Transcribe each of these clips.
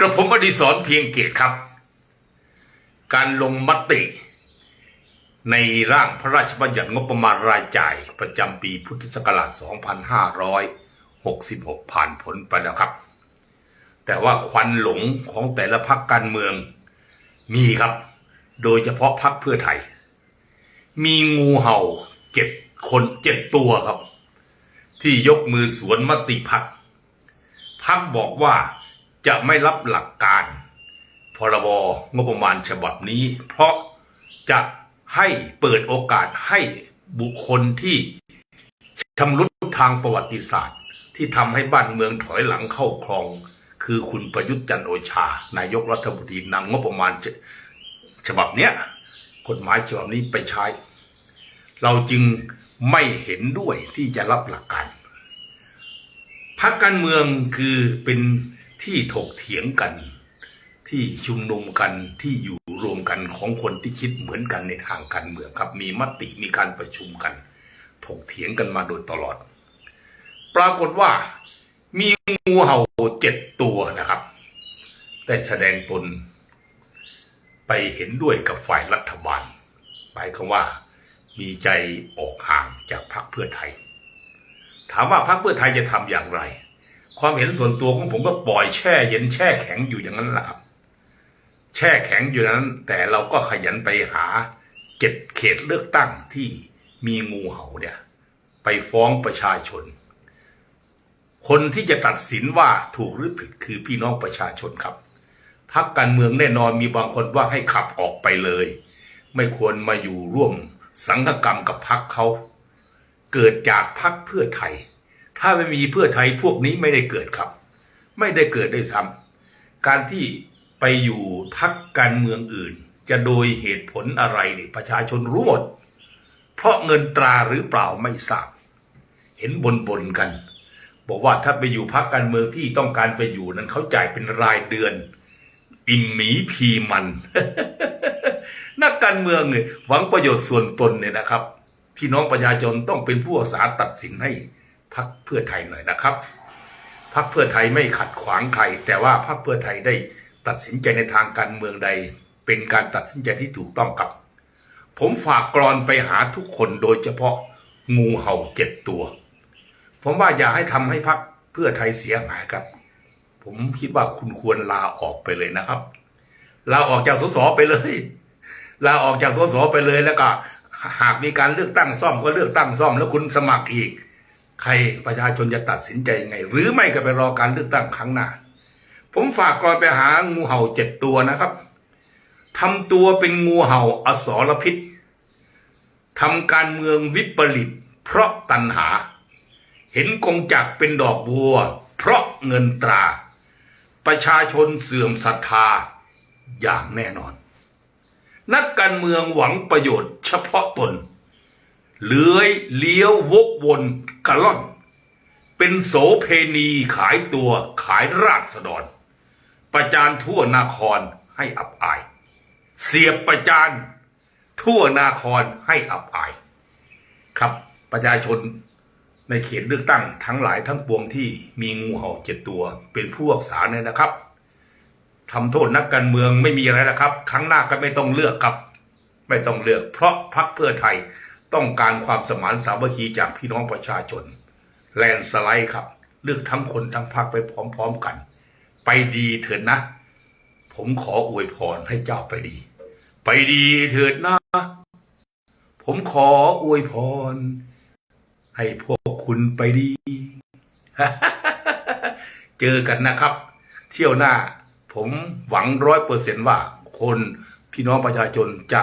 กระผมอดีศรเพียงเกตครับ การลงมติ ในร่างพระราชบัญญัติงบประมาณรายจ่ายประจำปีพุทธศักราช 2566 ผ่านผลไปแล้วครับ แต่ว่าควันหลงของแต่ละพักการเมืองมีครับ โดยเฉพาะพักเพื่อไทย มีงูเห่าเจ็ดคนเจ็ดตัวครับ ที่ยกมือสวนมติพักพักบอกว่า จะไม่รับหลักการพรบงบประมาณฉบับนี้ เพราะจะให้เปิดโอกาสให้บุคคลที่ชำรุดทางประวัติศาสตร์ ที่ทำให้บ้านเมืองถอยหลังเข้าคลอง คือคุณประยุทธ์จันโอชา นายกรัฐมนตรีนำงบประมาณฉฉบับเนี้ยกฎหมายฉบับนี้ไปใช้ เราจึงไม่เห็นด้วยที่จะรับหลักการพักการเมืองคือเป็น ที่ถกเถียงกัน ที่ชุมนุมกันที่อยู่รวมกันของคนที่คิดเหมือนกันในทางการเมืองครับมีมติมีการประชุมกัน ถกเถียงกันมาโดยตลอด ปรากฏว่ามีงูเห่าเจ็ดตัวนะครับ ได้แสดงตน ไปเห็นด้วยกับฝ่ายรัฐบาลหมายความว่ามีใจออกห่างจากพรรคเพื่อไทย ถามว่าพรรคเพื่อไทยจะทำอย่างไร ความเห็นส่วนตัวของผมก็ปล่อยแช่เย็นแช่แข็งอยู่อย่างนั้นแหละครับ แช่แข็งอยู่นั้น แต่เราก็ขยันไปหาเจ็ดเขตเลือกตั้งที่มีงูเห่าเนี่ย ไปฟ้องประชาชน คนที่จะตัดสินว่าถูกหรือผิดคือพี่น้องประชาชนครับพักการเมืองแน่นอนมีบางคนว่าให้ขับออกไปเลย ไม่ควรมาอยู่ร่วมสังฆกรรมกับพักเขา เกิดจากพักเพื่อไทย ถ้าไม่มีเพื่อไทยพวกนี้ไม่ได้เกิดครับ ไม่ได้เกิดด้วยซ้ำการที่ไปอยู่พักการเมืองอื่น จะโดยเหตุผลอะไรนี่ประชาชนรู้หมด เพราะเงินตราหรือเปล่าไม่ทราบ เห็นบนบนกัน บอกว่าถ้าไปอยู่พักการเมืองที่ต้องการไปอยู่นั้นเขาจ่ายเป็นรายเดือน อิมหมีพีมัน นักการเมืองเนี่ยหวังประโยชน์ส่วนตนเนี่ยนะครับพี่น้องประชาชนต้องเป็นผู้อาสาตัดสินให้ พักเพื่อไทยหน่อยนะครับพักเพื่อไทยไม่ขัดขวางใคร แต่ว่าพักเพื่อไทยได้ตัดสินใจในทางการเมืองใด เป็นการตัดสินใจที่ถูกต้องครับ ผมฝากกรอนไปหาทุกคนโดยเฉพาะงูเห่าเจ็ดตัว ผมว่าอย่าให้ทำให้พักเพื่อไทยเสียหายครับ ผมคิดว่าคุณควรลาออกไปเลยนะครับลาออกจากสสไปเลยลาออกจากสสไปเลยแล้วก็ หากมีการเลือกตั้งซ่อมก็เลือกตั้งซ่อมแล้วคุณสมัครอีก ใครประชาชนจะตัดสินใจยังไง หรือไม่ก็ไปรอการเลือกตั้งครั้งหน้า ผมฝากกรอนไปหางูเห่าเจ็ดตัวนะครับทำตัวเป็นงูเห่าอสรพิษทำการเมืองวิปริตเพราะตัณหา เห็นกงจักเป็นดอกบัว เพราะเงินตรา ประชาชนเสื่อมศรัทธาอย่างแน่นอน นักการเมืองหวังประโยชน์เฉพาะตน เลื้อยเลี้ยววกวน กะล่อน เป็นโสเพณีขายตัวขายราษฎร ประจานทั่วนาครให้อับอาย เสียบประจานทั่วนาครให้อับอาย ครับประชาชนในเขตเลือกตั้งทั้งหลายทั้งปวงที่มีงูเห่าเจ็ดตัวเป็นผู้รักษาเนี่ยนะครับทำโทษนักการเมืองไม่มีอะไรนะครับ ครั้งหน้าก็ไม่ต้องเลือกครับ ไม่ต้องเลือก เพราะพรรคเพื่อไทย ต้องการความสมานสามัคคีจากพี่น้องประชาชน แลนสไลด์ครับ เลือกทั้งคนทั้งพรรคไปพร้อมๆกัน ไปดีเถิดนะ ผมขออวยพรให้เจ้าไปดี ไปดีเถิดนะ ผมขออวยพร ให้พวกคุณไปดี เจอกันนะครับ เที่ยวหน้า ผมหวังร้อยเปอร์เซนว่าคนพี่น้องประชาชนจะ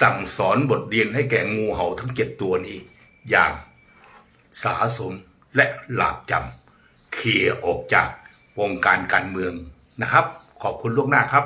สั่งสอนบทเรียนให้แก่งูเห่าทั้งเจ็ดตัวนี้ อย่างสาสมและหลาบจำเคลียออกจากวงการการเมืองนะครับ ขอบคุณล่วงหน้าครับ